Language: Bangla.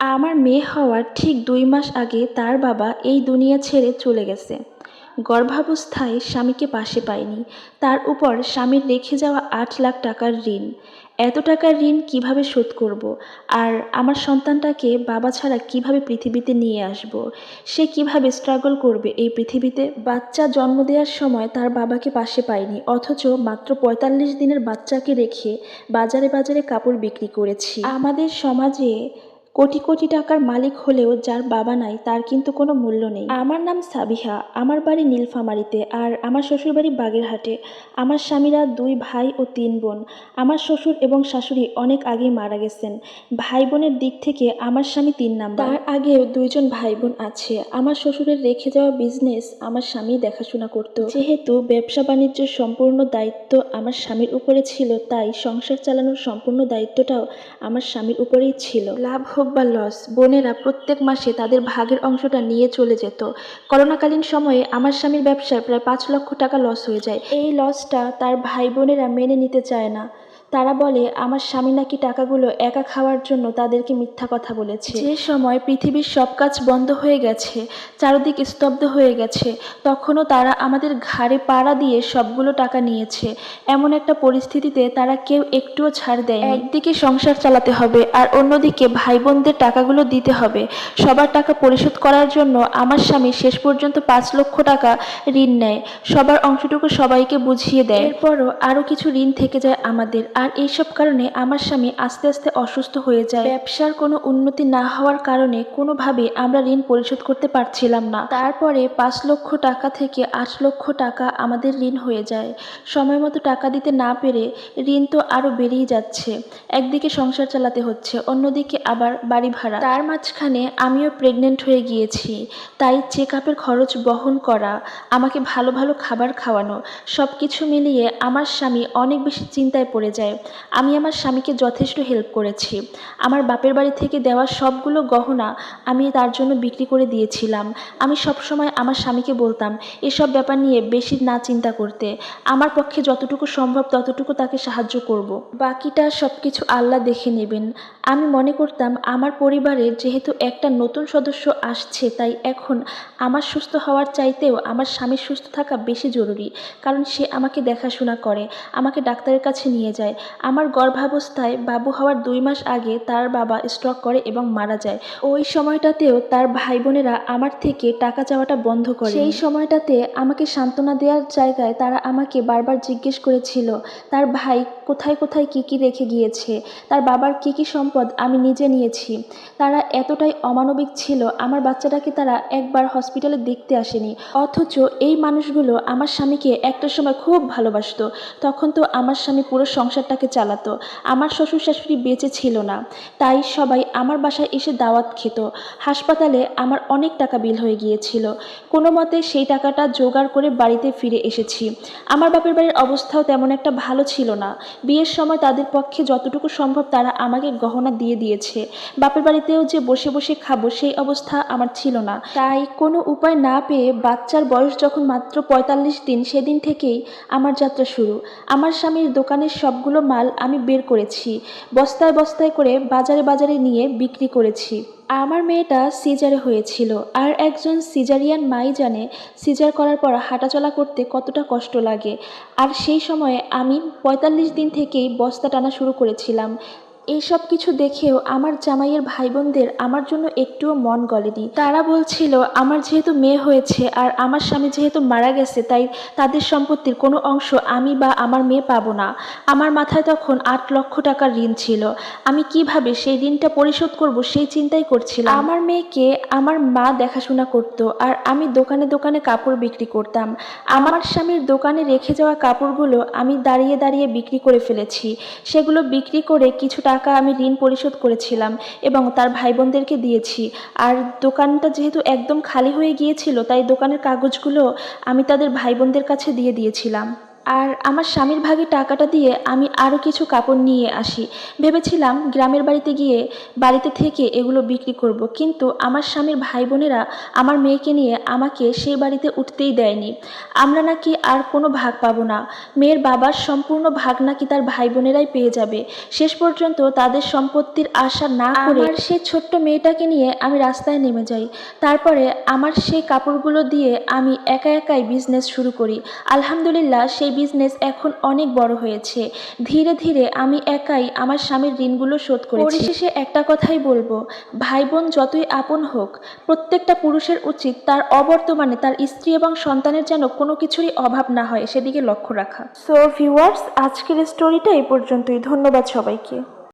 আমার মেয়ে হওয়ার ঠিক দুই মাস আগে তার বাবা এই দুনিয়া ছেড়ে চলে গেছে। গর্ভাবস্থায় স্বামীকে পাশে পায়নি। তার উপর স্বামীর রেখে যাওয়া আট লাখ টাকার ঋণ। এত টাকার ঋণ কীভাবে শোধ করব? আর আমার সন্তানটাকে বাবা ছাড়া কীভাবে পৃথিবীতে নিয়ে আসব? সে কীভাবে স্ট্রাগল করবে এই পৃথিবীতে? বাচ্চা জন্ম দেওয়ার সময় তার বাবাকে পাশে পায়নি, অথচ মাত্র পঁয়তাল্লিশ দিনের বাচ্চাকে রেখে বাজারে বাজারে কাপড় বিক্রি করেছি। আমাদের সমাজে কোটি কোটি টাকার মালিক হলেও যার বাবা নাই, তার কিন্তু কোনো মূল্য নেই। আমার নাম সাবিহা, আমার বাড়ি নীলফামারীতে আর আমার শ্বশুর বাড়ি বাগেরহাটে। আমার স্বামীরা দুই ভাই ও তিন বোন। আমার শ্বশুর এবং শাশুড়ি অনেক আগেই মারা গেছেন। ভাই বোনের দিক থেকে আমার স্বামী তিন নাম্বার। তার আগেও দুইজন ভাই বোন আছে। আমার শ্বশুরের রেখে যাওয়া বিজনেস আমার স্বামী দেখাশোনা করত। যেহেতু ব্যবসা বাণিজ্যের সম্পূর্ণ দায়িত্ব আমার স্বামীর উপরে ছিল, তাই সংসার চালানোর সম্পূর্ণ দায়িত্বটাও আমার স্বামীর উপরেই ছিল। লাভ হোক বা লস, বোনেরা প্রত্যেক মাসে তাদের ভাগের অংশটা নিয়ে চলে যেত। করোনাকালীন সময়ে আমার স্বামীর ব্যবসায় প্রায় পাঁচ লক্ষ টাকা লস হয়ে যায়। এই লসটা তার ভাই বোনেরা মেনে নিতে চায় না। তারা বলে আমার স্বামী নাকি টাকাগুলো একা খাওয়ার জন্য তাদেরকে মিথ্যা কথা বলেছে। যে সময় পৃথিবীর সব কাজ বন্ধ হয়ে গেছে চারদিক স্তব্ধ হয়ে গেছে তখনও তারা আমাদের ঘাড়ে পাড়া দিয়ে সবগুলো টাকা নিয়েছে। এমন একটা পরিস্থিতিতে তারা কেউ একটুও ছাড় দেয় একদিকে সংসার চালাতে হবে আর অন্যদিকে ভাই বোনদের টাকাগুলো দিতে হবে। সবার টাকা পরিশোধ করার জন্য আমার স্বামী শেষ পর্যন্ত পাঁচ লক্ষ টাকা ঋণ নেয়। সবার অংশটুকু সবাইকে বুঝিয়ে দেয়। এরপরও আরও কিছু ঋণ থেকে যায় আমাদের। আর এইসব কারণে আমার স্বামী আস্তে আস্তে অসুস্থ হয়ে যায়। ব্যবসার কোনো উন্নতি না হওয়ার কারণে কোনোভাবে আমরা ঋণ পরিশোধ করতে পারছিলাম না। তারপরে পাঁচ লক্ষ টাকা থেকে আট লক্ষ টাকা আমাদের ঋণ হয়ে যায়। সময় মতো টাকা দিতে না পেরে ঋণ তো আরও বেড়েই যাচ্ছে। একদিকে সংসার চালাতে হচ্ছে, অন্যদিকে আবার বাড়ি ভাড়া। তার মাঝখানে আমিও প্রেগনেন্ট হয়ে গিয়েছি। তাই চেক আপের খরচ বহন করা, আমাকে ভালো ভালো খাবার খাওয়ানো সব কিছু মিলিয়ে আমার স্বামী অনেক বেশি চিন্তায় পড়ে যায়। আমি আমার স্বামীকে যথেষ্ট হেল্প করেছি। আমার বাপের বাড়ি থেকে দেওয়া সবগুলো গহনা আমি তার জন্য বিক্রি করে দিয়েছিলাম। আমি সবসময় আমার স্বামীকে বলতাম, এসব ব্যাপার নিয়ে বেশি না চিন্তা করতে। আমার পক্ষে যতটুকু সম্ভব ততটুকু তাকে সাহায্য করব। বাকিটা সব কিছু আল্লাহ দেখে নেবেন। আমি মনে করতাম, আমার পরিবারের যেহেতু একটা নতুন সদস্য আসছে, তাই এখন আমার সুস্থ হওয়ার চাইতেও আমার স্বামীর সুস্থ থাকা বেশি জরুরি। কারণ সে আমাকে দেখাশোনা করে, আমাকে ডাক্তারের কাছে নিয়ে যায়। আমার গর্ভাবস্থায় বাবু হওয়ার দুই মাস আগে তার বাবা স্ট্রোক করে এবং মারা যায়। ওই সময়টাতেও তার ভাই বোনেরা আমার থেকে টাকা চাওয়াটা বন্ধ করে। সেই সময়টাতে আমাকে সান্ত্বনা দেওয়ার জায়গায় তারা আমাকে বারবার জিজ্ঞেস করেছিল, তার ভাই কোথায় কোথায় কি কি রেখে গিয়েছে? তার বাবার কি কি সম্পদ আমি নিজে নিয়েছি? তারা এতটাই অমানবিক ছিল, আমার বাচ্চাটাকে তারা একবার হসপিটালে দেখতে আসেনি। অথচ এই মানুষগুলো আমার স্বামীকে একটা সময় খুব ভালোবাসতো। তখন তো আমার স্বামী পুরো সংসারটাকে চালাতো। আমার শ্বশুর শাশুড়ি বেঁচে ছিল না। তাই সবাই আমার বাসায় এসে দাওয়াত খেত। হাসপাতালে আমার অনেক টাকা বিল হয়ে গিয়েছিল। কোনো মতে সেই টাকাটা জোগাড় করে বাড়িতে ফিরে এসেছি। আমার বাপের বাড়ির অবস্থাও তেমন একটা ভালো ছিল না। বিয়ের সময় তাদের পক্ষে যতটুকু সম্ভব তারা আমাকে গহনা দিয়ে দিয়েছে। বাপের বাড়িতেও যে বসে বসে খাব সেই অবস্থা আমার ছিল না। তাই কোনো উপায় না পেয়ে বাচ্চার বয়স যখন মাত্র পঁয়তাল্লিশ দিন সেদিন থেকেই আমার যাত্রা শুরু। আমার স্বামীর দোকানের সবগুলো মাল আমি বের করেছি, বস্তায় বস্তায় করে বাজারে বাজারে নিয়ে বিক্রি করেছি। আমার মেয়েটা সিজারে হয়েছিল আর একজন সিজারিয়ান মাই জানে সিজার করার পর হাঁটাচলা করতে কতটা কষ্ট লাগে। আর সেই সময়ে আমি পঁয়তাল্লিশ দিন থেকেই বস্তা টানা শুরু করেছিলাম। এইসব কিছু দেখেও আমার জামাইয়ের ভাই বোনদের আমার জন্য একটুও মন গলেনি। তারা বলছিল, আমার যেহেতু মেয়ে হয়েছে আর আমার স্বামী যেহেতু মারা গেছে, তাই তাদের সম্পত্তির কোনো অংশ আমি বা আমার মেয়ে পাবো না। আমার মাথায় তখন আট লক্ষ টাকার ঋণ ছিল। আমি কীভাবে সেই ঋণটা পরিশোধ করব সেই চিন্তাই করছিলাম। আমার মেয়েকে আমার মা দেখাশোনা করতো আর আমি দোকানে দোকানে কাপড় বিক্রি করতাম। আমার স্বামীর দোকানে রেখে যাওয়া কাপড়গুলো আমি দাঁড়িয়ে দাঁড়িয়ে বিক্রি করে ফেলেছি। সেগুলো বিক্রি করে কিছু টাকা আমি ঋণ পরিশোধ করেছিলাম এবং তার ভাই বোনদেরকে দিয়েছি। আর দোকানটা যেহেতু একদম খালি হয়ে গিয়েছিল, তাই দোকানের কাগজগুলো আমি তাদের ভাই বোনদের কাছে দিয়ে দিয়েছিলাম। আর আমার স্বামীর ভাগে টাকাটা দিয়ে আমি আরও কিছু কাপড় নিয়ে আসি। ভেবেছিলাম গ্রামের বাড়িতে গিয়ে বাড়িতে থেকে এগুলো বিক্রি করব কিন্তু আমার স্বামীর ভাই বোনেরা আমার মেয়েকে নিয়ে আমাকে সেই বাড়িতে উঠতেই দেয়নি। আমরা নাকি আর কোনো ভাগ পাবো না। মেয়ের বাবার সম্পূর্ণ ভাগ নাকি তার ভাই বোনেরাই পেয়ে যাবে। শেষ পর্যন্ত তাদের সম্পত্তির আশা না করে সেই ছোট্ট মেয়েটাকে নিয়ে আমি রাস্তায় নেমে যাই। তারপরে আমার সেই কাপড়গুলো দিয়ে আমি একা একাই বিজনেস শুরু করি। আলহামদুলিল্লাহ সেই বিজনেস এখন অনেক বড় হয়েছে। ধীরে ধীরে আমি একাই আমার স্বামীর ঋণগুলো শোধ করেছি। পরিশেষে একটা কথাই বলব ভাই বোন যতই আপন হোক, প্রত্যেকটা পুরুষের উচিত তার অবর্তমানে তার স্ত্রী এবং সন্তানের যেন কোনো কিছুরই অভাব না হয়, সেদিকে লক্ষ্য রাখা। সো ভিউয়ার্স আজকের স্টোরিটা এই পর্যন্তই। ধন্যবাদ সবাইকে।